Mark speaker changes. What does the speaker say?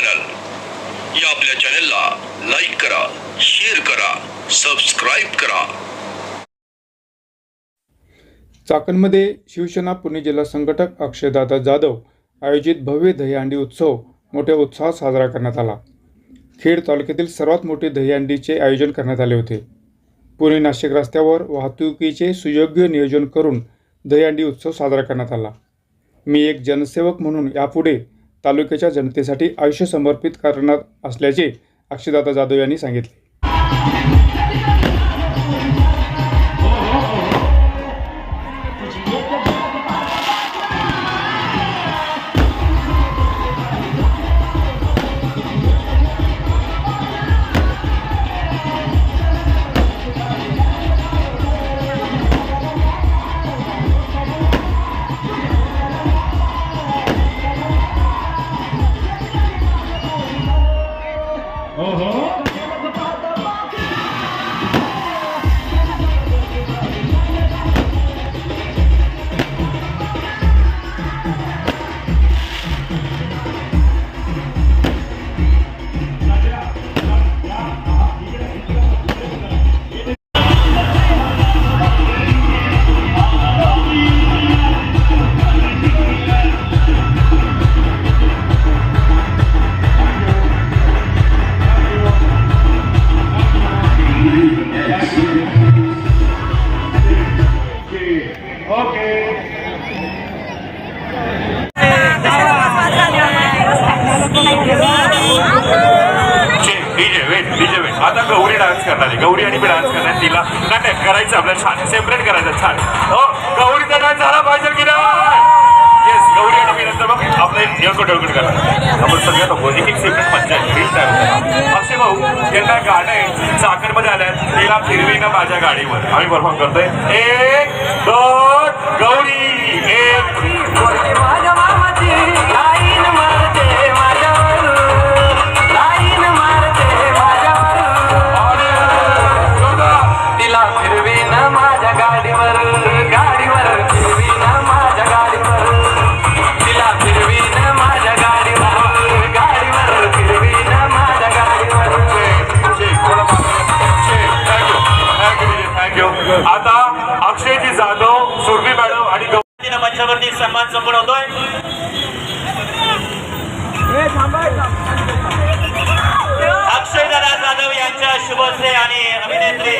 Speaker 1: Channel या आपल्या चॅनलला लाईक करा शेअर करा सबस्क्राईब करा.
Speaker 2: चाकणमध्ये शिवसेना पुणे जिल्हा संघटक अक्षयदादा जाधव आयोजित भव्य दहीहंडी उत्सव मोठ्या उत्साहात साजरा करण्यात आला. खेड तालुक्यातील सर्वात मोठे दहीहंडीचे आयोजन करण्यात आले होते. पुणे नाशिक रस्त्यावर वाहतुकीचे सुयोग्य नियोजन करून दहीहंडी उत्सव साजरा करण्यात आला. मी एक जनसेवक म्हणून यापुढे तालुक्याच्या जनतेसाठी आयुष्य समर्पित करणार असल्याचे अक्षयदादा जाधव यांनी सांगितले.
Speaker 3: डीजे वेट डीजे वेट आता गौरी डान्स करणार आहे गौरी आणि मी डान्स करणार तिला नाही करायचं आपल्याला छान सेपरेट करायचं छान. हो गौरीचा डान्स झाला पाहिजे की नाही येस गौरी आणि मी नंतर मग आपलं एक येळकोट येळकोट करा आपण सगळ्या नको एक एक सेपरेट पंचायत फील तयार होतं. अक्षय भाऊ यांना गाणं आहे? चाकरमध्ये आल्या तिला फिरवी ना माझ्या गाडीवर. आम्ही परफॉर्म करतोय. एक दोन गौरी एक.
Speaker 4: संपन्न होतोय. अक्षय दादा जाधव यांच्या शुभस्ते आणि अभिनेत्री.